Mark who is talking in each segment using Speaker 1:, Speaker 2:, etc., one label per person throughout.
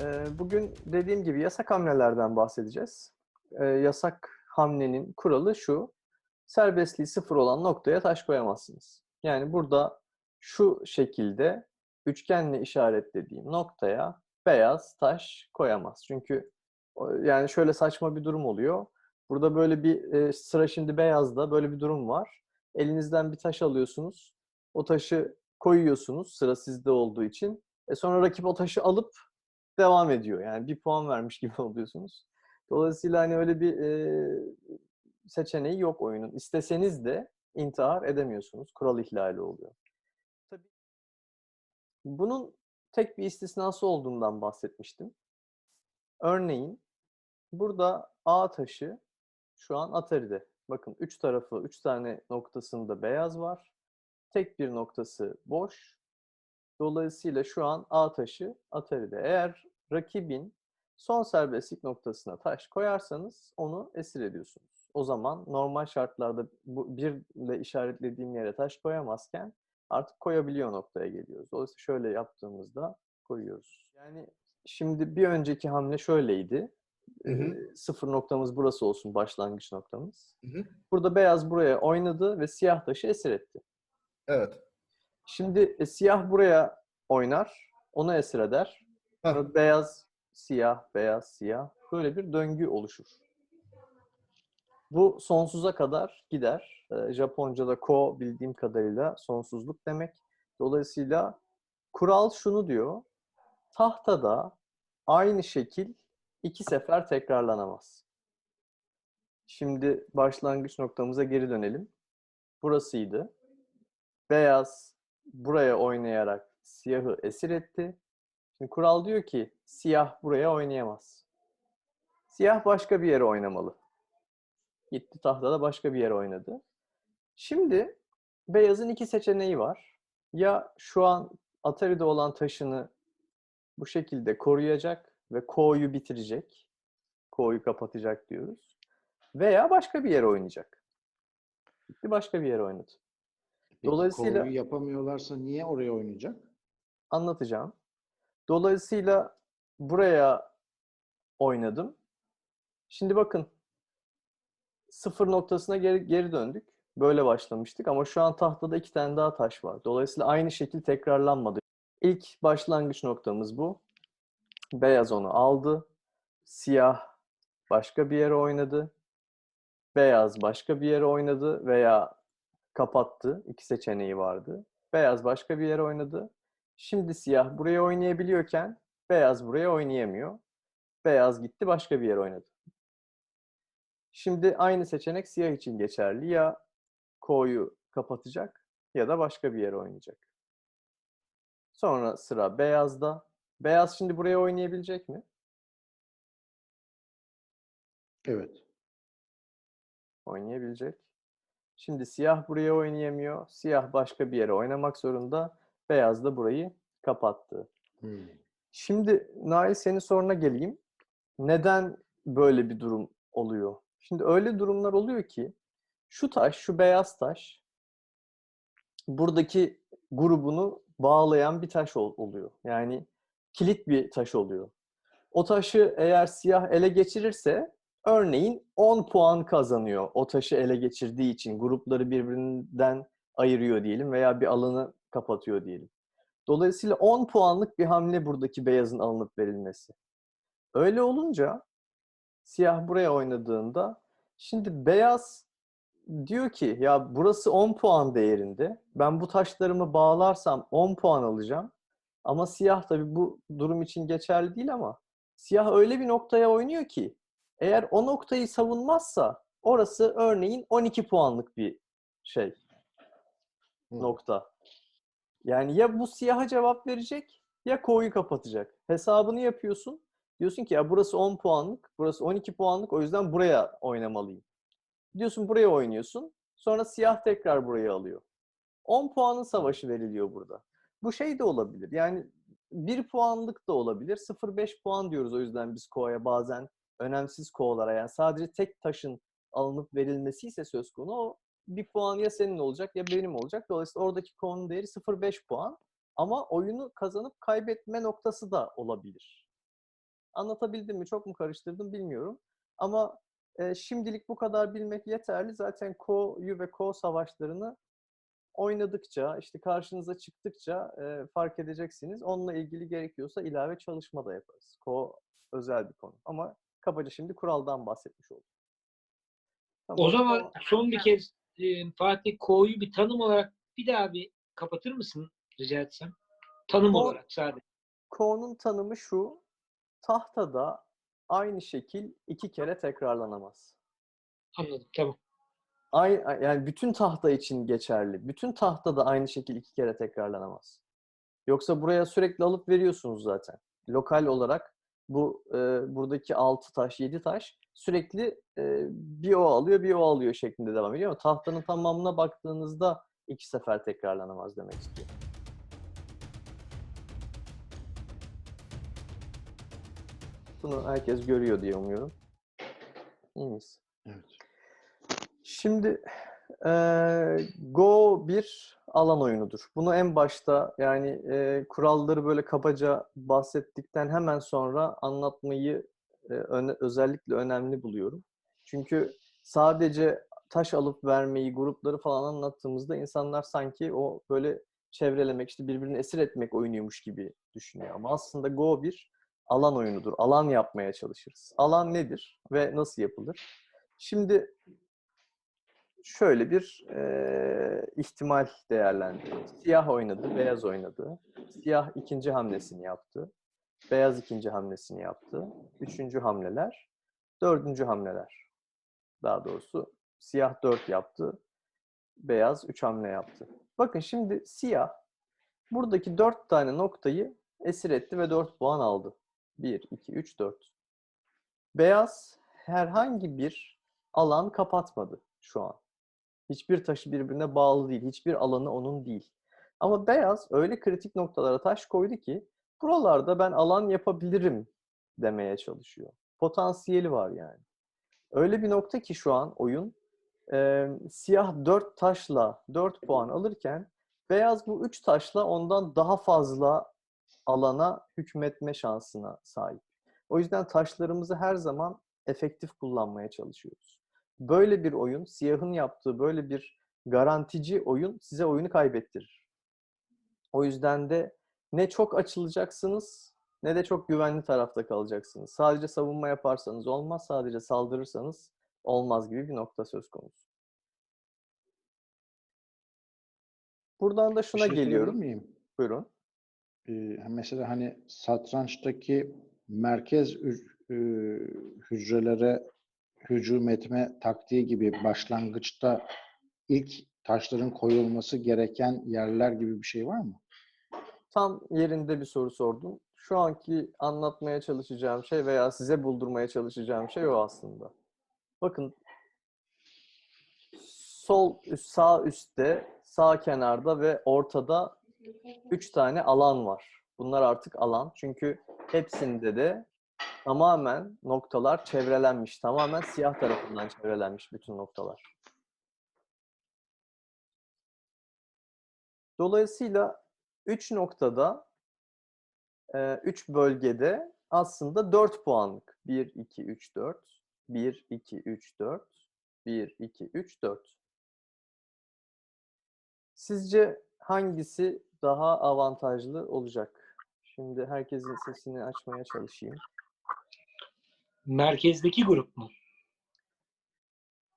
Speaker 1: Ee, Bugün dediğim gibi yasak hamlelerden bahsedeceğiz. Ee, Yasak hamlenin kuralı şu. Serbestliği sıfır olan noktaya taş koyamazsınız. Yani burada şu şekilde üçgenle işaretlediğim noktaya beyaz taş koyamaz. Çünkü yani şöyle saçma bir durum oluyor. Burada böyle bir e, sıra şimdi beyazda böyle bir durum var. Elinizden bir taş alıyorsunuz. O taşı koyuyorsunuz sıra sizde olduğu için. E sonra rakip o taşı alıp devam ediyor. Yani bir puan vermiş gibi oluyorsunuz. Dolayısıyla hani öyle bir e, seçeneği yok oyunun. İsteseniz de intihar edemiyorsunuz. Kural ihlali oluyor. Tabii bunun tek bir istisnası olduğundan bahsetmiştim. Örneğin burada A taşı şu an Atari'de. Bakın üç tarafı, üç tane noktasında beyaz var. Tek bir noktası boş. Dolayısıyla şu an A taşı Atari'de. Eğer rakibin son serbestlik noktasına taş koyarsanız onu esir ediyorsunuz. O zaman normal şartlarda bu birle işaretlediğim yere taş koyamazken artık koyabiliyor noktaya geliyoruz. Dolayısıyla şöyle yaptığımızda koyuyoruz. Yani şimdi bir önceki hamle şöyleydi.
Speaker 2: Hı hı.
Speaker 1: Ee, sıfır noktamız burası olsun başlangıç noktamız.
Speaker 2: Hı hı.
Speaker 1: Burada beyaz buraya oynadı ve siyah taşı esir etti.
Speaker 2: Evet.
Speaker 1: Şimdi e, siyah buraya oynar, onu esir eder. Sonra beyaz, siyah, beyaz, siyah. Böyle bir döngü oluşur. Bu sonsuza kadar gider. Ee, Japonca'da ko bildiğim kadarıyla sonsuzluk demek. Dolayısıyla kural şunu diyor. Tahtada aynı şekil iki sefer tekrarlanamaz. Şimdi başlangıç noktamıza geri dönelim. Burasıydı. Beyaz buraya oynayarak siyahı esir etti. Şimdi kural diyor ki siyah buraya oynayamaz. Siyah başka bir yere oynamalı. Gitti tahtada başka bir yere oynadı. Şimdi beyazın iki seçeneği var. Ya şu an Atari'de olan taşını bu şekilde koruyacak ve ko'yu bitirecek. Ko'yu kapatacak diyoruz. Veya başka bir yere oynayacak. Gitti başka bir yere oynadı. Dolayısıyla-
Speaker 2: konuyu yapamıyorlarsa niye oraya oynayacak?
Speaker 1: anlatacağım. Dolayısıyla buraya oynadım. Şimdi bakın sıfır noktasına geri, geri döndük. Böyle başlamıştık ama şu an tahtada iki tane daha taş var. Dolayısıyla aynı şekil tekrarlanmadı. İlk başlangıç noktamız bu. Beyaz onu aldı. Siyah başka bir yere oynadı. Beyaz başka bir yere oynadı veya kapattı. İki seçeneği vardı. Beyaz başka bir yere oynadı. Şimdi siyah buraya oynayabiliyorken beyaz buraya oynayamıyor. Beyaz gitti başka bir yere oynadı. Şimdi aynı seçenek siyah için geçerli. Ya ko'yu kapatacak ya da başka bir yere oynayacak. Sonra sıra beyazda. Beyaz şimdi buraya oynayabilecek mi?
Speaker 2: Evet.
Speaker 1: Oynayabilecek. Şimdi siyah buraya oynayamıyor. Siyah başka bir yere oynamak zorunda. Beyaz da burayı kapattı.
Speaker 2: Hmm.
Speaker 1: Şimdi Nail senin soruna geleyim. Neden böyle bir durum oluyor? Şimdi öyle durumlar oluyor ki şu taş, şu beyaz taş buradaki grubunu bağlayan bir taş ol- oluyor. Yani kilit bir taş oluyor. O taşı eğer siyah ele geçirirse örneğin 10 puan kazanıyor o taşı ele geçirdiği için. Grupları birbirinden ayırıyor diyelim veya bir alanı kapatıyor diyelim. Dolayısıyla 10 puanlık bir hamle buradaki beyazın alınıp verilmesi. Öyle olunca siyah buraya oynadığında şimdi beyaz diyor ki ya burası 10 puan değerinde. Ben bu taşlarımı bağlarsam 10 puan alacağım. Ama siyah tabii bu durum için geçerli değil ama siyah öyle bir noktaya oynuyor ki eğer o noktayı savunmazsa orası örneğin 12 puanlık bir şey
Speaker 2: Hı.
Speaker 1: nokta. Yani ya bu siyaha cevap verecek ya ko'yu kapatacak. Hesabını yapıyorsun. Diyorsun ki ya burası 10 puanlık, burası 12 puanlık o yüzden buraya oynamalıyım. Diyorsun buraya oynuyorsun. Sonra siyah tekrar buraya alıyor. 10 puanın savaşı veriliyor burada. Bu şey de olabilir. Yani 1 puanlık da olabilir. 0.5 puan diyoruz o yüzden biz ko'ya bazen önemsiz ko'lara. Yani sadece tek taşın alınıp verilmesi ise söz konu o bir puan ya senin olacak ya benim olacak. Dolayısıyla oradaki ko'nun değeri 0.5 puan. Ama oyunu kazanıp kaybetme noktası da olabilir. Anlatabildim mi? Çok mu karıştırdım bilmiyorum. Ama e, şimdilik bu kadar bilmek yeterli. Zaten Ko'yu ve Ko savaşlarını oynadıkça, işte karşınıza çıktıkça e, fark edeceksiniz. Onunla ilgili gerekiyorsa ilave çalışma da yaparız. Ko özel bir konu. Ama kabaca şimdi kuraldan bahsetmiş olduk. Tamam,
Speaker 3: O zaman son bir kez e, Fatih Ko'yu bir tanım olarak bir daha bir kapatır mısın rica etsem? Tanım
Speaker 1: Ko-
Speaker 3: olarak sadece.
Speaker 1: Ko'nun tanımı şu. Tahtada aynı şekil iki kere tekrarlanamaz.
Speaker 3: Anladım. Tamam.
Speaker 1: Ay, ay- yani bütün tahta için geçerli. Bütün tahta da aynı şekil iki kere tekrarlanamaz. Yoksa buraya sürekli alıp veriyorsunuz zaten. Lokal olarak bu e, buradaki 6 taş, 7 taş sürekli e, bir o alıyor, bir o alıyor şeklinde devam ediyor. Ama tahtanın tamamına baktığınızda iki sefer tekrarlanamaz demek istiyor. Bunu herkes görüyor diye umuyorum. İyi miyiz?
Speaker 2: Evet.
Speaker 1: Şimdi eee, Go bir alan oyunudur. Bunu en başta yani eee, kuralları böyle kabaca bahsettikten hemen sonra anlatmayı e, öne- özellikle önemli buluyorum. Çünkü sadece taş alıp vermeyi, grupları falan anlattığımızda insanlar sanki o böyle çevrelemek, işte birbirini esir etmek oyunuymuş gibi düşünüyor. Ama aslında Go bir alan oyunudur. Alan yapmaya çalışırız. Alan nedir ve nasıl yapılır? Şimdi şöyle bir eee, ihtimal değerlendirelim. Siyah oynadı, beyaz oynadı. Siyah ikinci hamlesini yaptı. Beyaz ikinci hamlesini yaptı. Üçüncü hamleler. Dördüncü hamleler. Daha doğrusu siyah dört yaptı. Beyaz üç hamle yaptı. Bakın şimdi siyah buradaki dört tane noktayı esir etti ve dört puan aldı. Bir, iki, üç, dört. Beyaz herhangi bir alan kapatmadı şu an. Hiçbir taşı birbirine bağlı değil. Hiçbir alanı onun değil. Ama beyaz öyle kritik noktalara taş koydu ki buralarda ben alan yapabilirim demeye çalışıyor. Potansiyeli var yani. Öyle bir nokta ki şu an oyun e, siyah 4 taşla 4 puan alırken beyaz bu 3 taşla ondan daha fazla alana hükmetme şansına sahip. O yüzden taşlarımızı her zaman efektif kullanmaya çalışıyoruz. Böyle bir oyun, siyahın yaptığı böyle bir garantici oyun size oyunu kaybettirir. O yüzden de ne çok açılacaksınız ne de çok güvenli tarafta kalacaksınız. Sadece savunma yaparsanız olmaz, sadece saldırırsanız olmaz gibi bir nokta söz konusu. Buradan da
Speaker 2: Bir
Speaker 1: şuna
Speaker 2: şey
Speaker 1: geliyorum.
Speaker 2: miyim?
Speaker 1: Buyurun.
Speaker 2: Ee, mesela hani satrançtaki merkez hü- hücrelere hücum etme taktiği gibi başlangıçta ilk taşların koyulması gereken yerler gibi bir şey var mı?
Speaker 1: Tam yerinde bir soru sordun. Şu anki anlatmaya çalışacağım şey veya size buldurmaya çalışacağım şey o aslında. Bakın sol üst, sağ üstte, sağ kenarda ve ortada üç tane alan var. Bunlar artık alan. Çünkü hepsinde de tamamen noktalar çevrelenmiş. Tamamen siyah tarafından çevrelenmiş bütün noktalar. Dolayısıyla 3 noktada 3 bölgede aslında 4 puanlık. 1, 2, 3, 4. 1, 2, 3, 4. 1, 2, 3, 4. Sizce hangisi daha avantajlı olacak? Şimdi herkesin sesini açmaya çalışayım.
Speaker 3: Merkezdeki grup mu?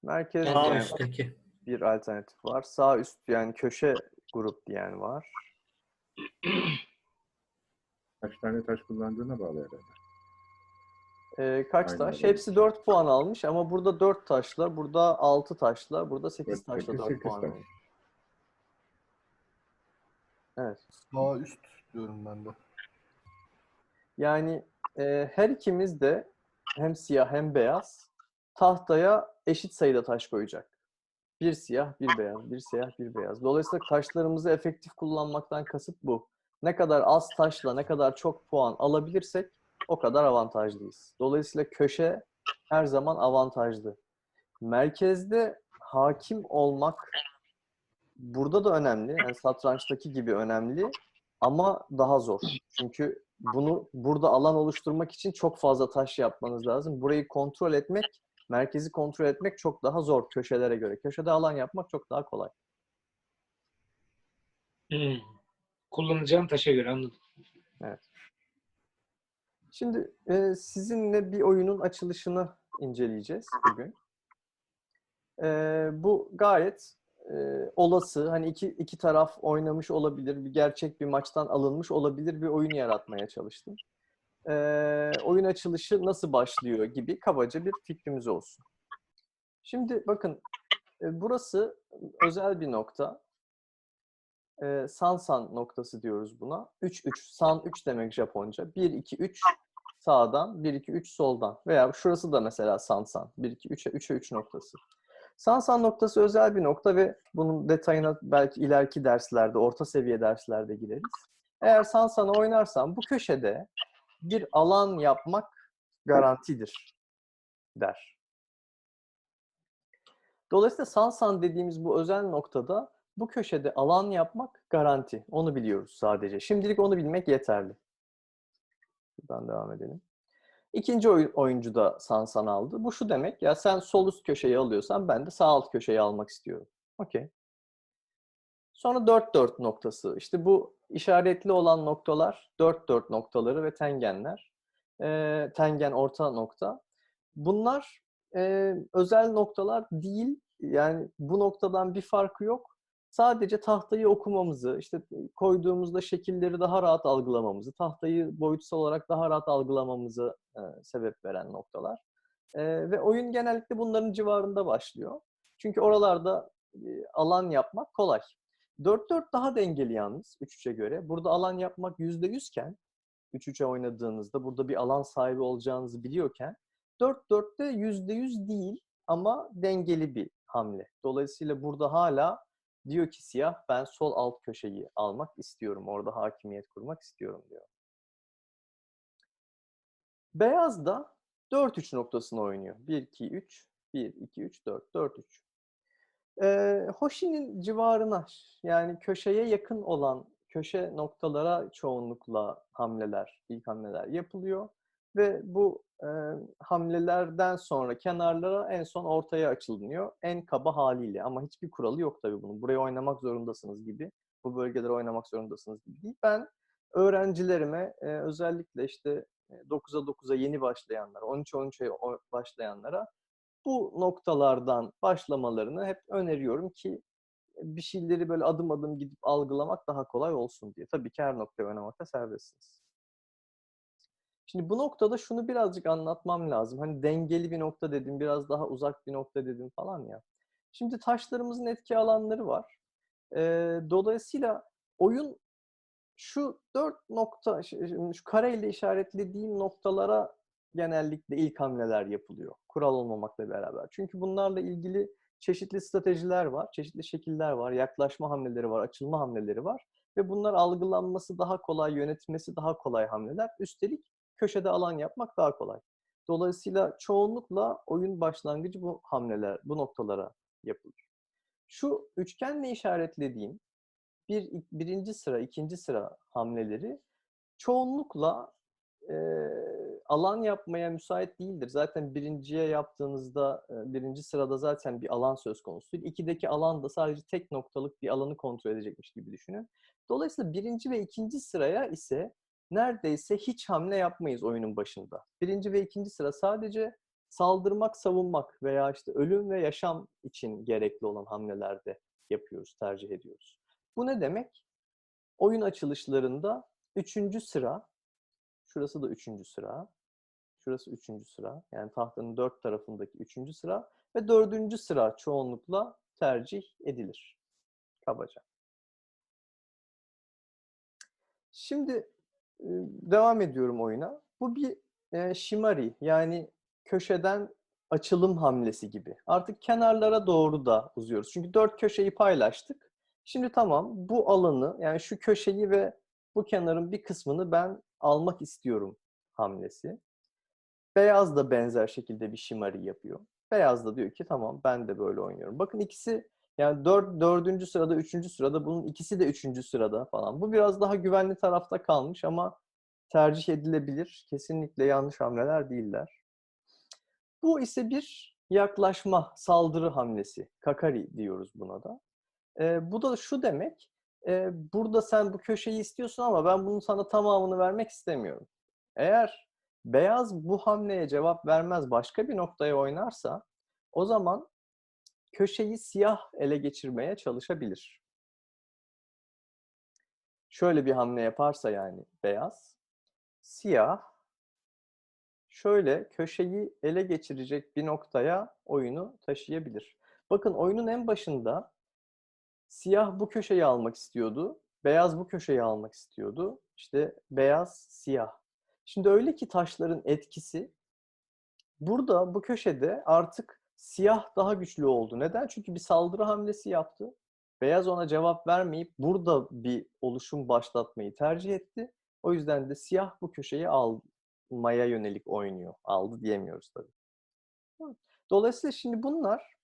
Speaker 1: Merkezde
Speaker 3: Sağ Evet.
Speaker 4: üstteki.
Speaker 1: bir alternatif var. Sağ üst yani köşe grup diyen var.
Speaker 5: Kaç tane taş kullandığına bağlı herhalde.
Speaker 1: Ee, kaç
Speaker 5: Aynen
Speaker 1: taş?
Speaker 5: öyle.
Speaker 1: Hepsi 4 puan almış ama burada 4 taşla, burada 6 taşla, burada 8
Speaker 5: Dört,
Speaker 1: taşla
Speaker 5: sekiz,
Speaker 1: 4
Speaker 5: sekiz
Speaker 1: puan
Speaker 5: taş.
Speaker 1: almış. Evet.
Speaker 6: Sağ üst diyorum ben de.
Speaker 1: Yani e, her ikimiz de hem siyah hem beyaz tahtaya eşit sayıda taş koyacak. Bir siyah, bir beyaz, bir siyah, bir beyaz. Dolayısıyla taşlarımızı efektif kullanmaktan kasıt bu. Ne kadar az taşla ne kadar çok puan alabilirsek o kadar avantajlıyız. Dolayısıyla köşe her zaman avantajlı. Merkezde hakim olmak burada da önemli. Yani satrançtaki gibi önemli ama daha zor. Çünkü bunu burada alan oluşturmak için çok fazla taş yapmanız lazım. Burayı kontrol etmek, merkezi kontrol etmek çok daha zor köşelere göre. Köşede alan yapmak çok daha kolay.
Speaker 3: Hmm. Kullanacağım taşa göre anladım.
Speaker 1: Şimdi e, sizinle bir oyunun açılışını inceleyeceğiz bugün. E, bu gayet e, olası, hani iki, iki taraf oynamış olabilir, bir gerçek bir maçtan alınmış olabilir bir oyun yaratmaya çalıştım. E, oyun açılışı nasıl başlıyor gibi kabaca bir fikrimiz olsun. Şimdi bakın, e, burası özel bir nokta. E, Sansan noktası diyoruz buna. 3-3, San 3 demek Japonca. 1-2-3 sağdan, 1-2-3 soldan. Veya şurası da mesela Sansan. 1-2-3'e 3'e 3 noktası. Sansan noktası özel bir nokta ve bunun detayına belki ileriki derslerde, orta seviye derslerde gireriz. Eğer Sansan'ı oynarsan bu köşede bir alan yapmak garantidir der. Dolayısıyla Sansan dediğimiz bu özel noktada bu köşede alan yapmak garanti. Onu biliyoruz sadece. Şimdilik onu bilmek yeterli. Buradan devam edelim. İkinci oy- oyuncu da Sansan aldı. Bu şu demek ya sen sol üst köşeyi alıyorsan ben de sağ alt köşeyi almak istiyorum. Okey. Sonra 4-4 noktası. İşte bu işaretli olan noktalar 4-4 noktaları ve tengenler. Ee, tengen orta nokta. Bunlar e, özel noktalar değil. Yani bu noktadan bir farkı yok. Sadece tahtayı okumamızı, işte koyduğumuzda şekilleri daha rahat algılamamızı, tahtayı boyutsal olarak daha rahat algılamamızı e, sebep veren noktalar. E, ve oyun genellikle bunların civarında başlıyor. Çünkü oralarda e, alan yapmak kolay. 4-4 daha dengeli yalnız 3-3'e göre. Burada alan yapmak %100 iken 3-3'e oynadığınızda burada bir alan sahibi olacağınızı biliyorken 4-4'te %100 değil ama dengeli bir hamle. Dolayısıyla burada hala diyor ki siyah ben sol alt köşeyi almak istiyorum. Orada hakimiyet kurmak istiyorum diyor. Beyaz da 4-3 noktasını oynuyor. 1-2-3, 1-2-3, 4, 4-3. Ee, Hoshi'nin civarına yani köşeye yakın olan köşe noktalara çoğunlukla hamleler, ilk hamleler yapılıyor. Ve bu e, hamlelerden sonra kenarlara en son ortaya açılınıyor. En kaba haliyle ama hiçbir kuralı yok tabii bunun. Buraya oynamak zorundasınız gibi, bu bölgelere oynamak zorundasınız gibi değil. Ben öğrencilerime e, özellikle işte 9'a 9'a yeni başlayanlara, 13'e 13'e başlayanlara bu noktalardan başlamalarını hep öneriyorum ki bir şeyleri böyle adım adım gidip algılamak daha kolay olsun diye. Tabii ki her noktaya oynamakta serbestsiniz. Şimdi bu noktada şunu birazcık anlatmam lazım. Hani dengeli bir nokta dedim, biraz daha uzak bir nokta dedim falan ya. Şimdi taşlarımızın etki alanları var. Ee, dolayısıyla oyun şu dört nokta, şu kareyle işaretlediğim noktalara genellikle ilk hamleler yapılıyor. Kural olmamakla beraber. Çünkü bunlarla ilgili çeşitli stratejiler var, çeşitli şekiller var, yaklaşma hamleleri var, açılma hamleleri var. Ve bunlar algılanması daha kolay, yönetilmesi daha kolay hamleler. Üstelik köşede alan yapmak daha kolay. Dolayısıyla çoğunlukla oyun başlangıcı bu hamleler, bu noktalara yapılır. Şu üçgenle işaretlediğim bir, birinci sıra, ikinci sıra hamleleri çoğunlukla e, alan yapmaya müsait değildir. Zaten birinciye yaptığınızda, birinci sırada zaten bir alan söz konusu değil. İkideki alan da sadece tek noktalık bir alanı kontrol edecekmiş gibi düşünün. Dolayısıyla birinci ve ikinci sıraya ise neredeyse hiç hamle yapmayız oyunun başında. Birinci ve ikinci sıra sadece saldırmak, savunmak veya işte ölüm ve yaşam için gerekli olan hamlelerde yapıyoruz, tercih ediyoruz. Bu ne demek? Oyun açılışlarında üçüncü sıra, şurası da üçüncü sıra, şurası üçüncü sıra, yani tahtanın dört tarafındaki üçüncü sıra ve dördüncü sıra çoğunlukla tercih edilir. Kabaca. Şimdi devam ediyorum oyuna. Bu bir e, shimari yani köşeden açılım hamlesi gibi. Artık kenarlara doğru da uzuyoruz. Çünkü dört köşeyi paylaştık. Şimdi tamam bu alanı yani şu köşeyi ve bu kenarın bir kısmını ben almak istiyorum hamlesi. Beyaz da benzer şekilde bir shimari yapıyor. Beyaz da diyor ki tamam ben de böyle oynuyorum. Bakın ikisi yani dört, dördüncü sırada, üçüncü sırada bunun ikisi de üçüncü sırada falan. Bu biraz daha güvenli tarafta kalmış ama tercih edilebilir. Kesinlikle yanlış hamleler değiller. Bu ise bir yaklaşma, saldırı hamlesi. Kakari diyoruz buna da. Ee, bu da şu demek, e, burada sen bu köşeyi istiyorsun ama ben bunun sana tamamını vermek istemiyorum. Eğer beyaz bu hamleye cevap vermez, başka bir noktaya oynarsa o zaman köşeyi siyah ele geçirmeye çalışabilir. Şöyle bir hamle yaparsa yani beyaz, siyah şöyle köşeyi ele geçirecek bir noktaya oyunu taşıyabilir. Bakın oyunun en başında siyah bu köşeyi almak istiyordu. Beyaz bu köşeyi almak istiyordu. İşte beyaz, siyah. Şimdi öyle ki taşların etkisi burada bu köşede artık siyah daha güçlü oldu. Neden? Çünkü bir saldırı hamlesi yaptı. Beyaz ona cevap vermeyip burada bir oluşum başlatmayı tercih etti. O yüzden de siyah bu köşeyi almaya yönelik oynuyor. Aldı diyemiyoruz tabii. Dolayısıyla şimdi bunlar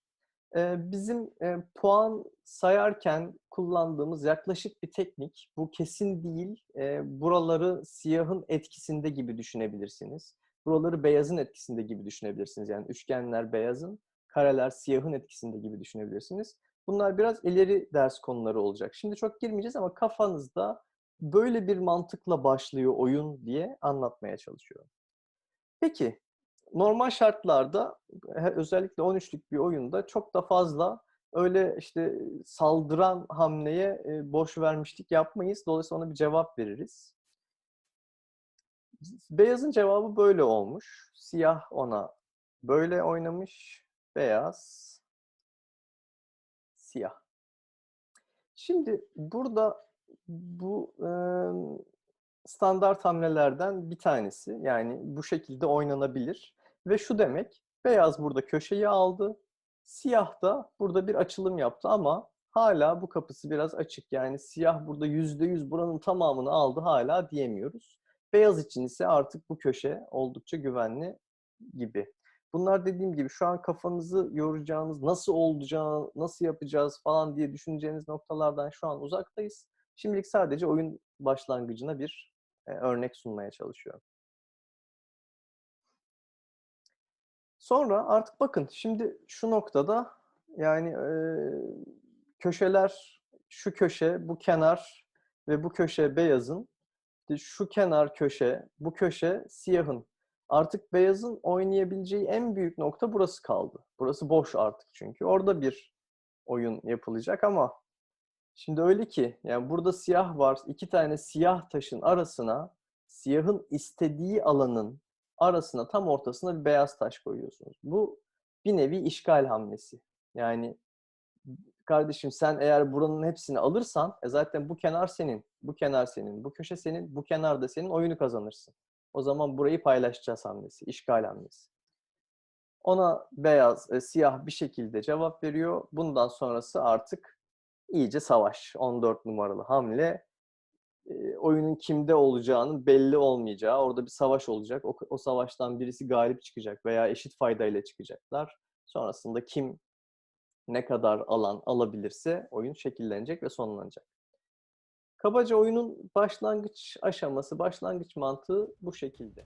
Speaker 1: e, bizim e, puan sayarken kullandığımız yaklaşık bir teknik. Bu kesin değil. E, buraları siyahın etkisinde gibi düşünebilirsiniz. Buraları beyazın etkisinde gibi düşünebilirsiniz. Yani üçgenler beyazın, kareler siyahın etkisinde gibi düşünebilirsiniz. Bunlar biraz ileri ders konuları olacak. Şimdi çok girmeyeceğiz ama kafanızda böyle bir mantıkla başlıyor oyun diye anlatmaya çalışıyorum. Peki, normal şartlarda özellikle 13'lük bir oyunda çok da fazla öyle işte saldıran hamleye e, boş vermişlik yapmayız. Dolayısıyla ona bir cevap veririz. Beyazın cevabı böyle olmuş. Siyah ona böyle oynamış. Beyaz, siyah. Şimdi burada bu e, standart hamlelerden bir tanesi. Yani bu şekilde oynanabilir. Ve şu demek, beyaz burada köşeyi aldı. Siyah da burada bir açılım yaptı ama hala bu kapısı biraz açık. Yani siyah burada %100 buranın tamamını aldı hala diyemiyoruz. Beyaz için ise artık bu köşe oldukça güvenli gibi. Bunlar dediğim gibi şu an kafanızı yoracağınız, nasıl olacağı, nasıl yapacağız falan diye düşüneceğiniz noktalardan şu an uzaktayız. Şimdilik sadece oyun başlangıcına bir e, örnek sunmaya çalışıyorum. Sonra artık bakın şimdi şu noktada yani e, köşeler şu köşe, bu kenar ve bu köşe beyazın, şu kenar köşe, bu köşe siyahın artık beyazın oynayabileceği en büyük nokta burası kaldı. Burası boş artık çünkü. Orada bir oyun yapılacak ama şimdi öyle ki yani burada siyah var. iki tane siyah taşın arasına siyahın istediği alanın arasına tam ortasına bir beyaz taş koyuyorsunuz. Bu bir nevi işgal hamlesi. Yani kardeşim sen eğer buranın hepsini alırsan e zaten bu kenar senin, bu kenar senin, bu köşe senin, bu kenar da senin oyunu kazanırsın. O zaman burayı paylaşacağız hamlesi, işgal hamlesi. Ona beyaz, e, siyah bir şekilde cevap veriyor. Bundan sonrası artık iyice savaş. 14 numaralı hamle. E, oyunun kimde olacağının belli olmayacağı, orada bir savaş olacak. O, o savaştan birisi galip çıkacak veya eşit faydayla çıkacaklar. Sonrasında kim ne kadar alan alabilirse oyun şekillenecek ve sonlanacak. Kabaca oyunun başlangıç aşaması, başlangıç mantığı bu şekilde.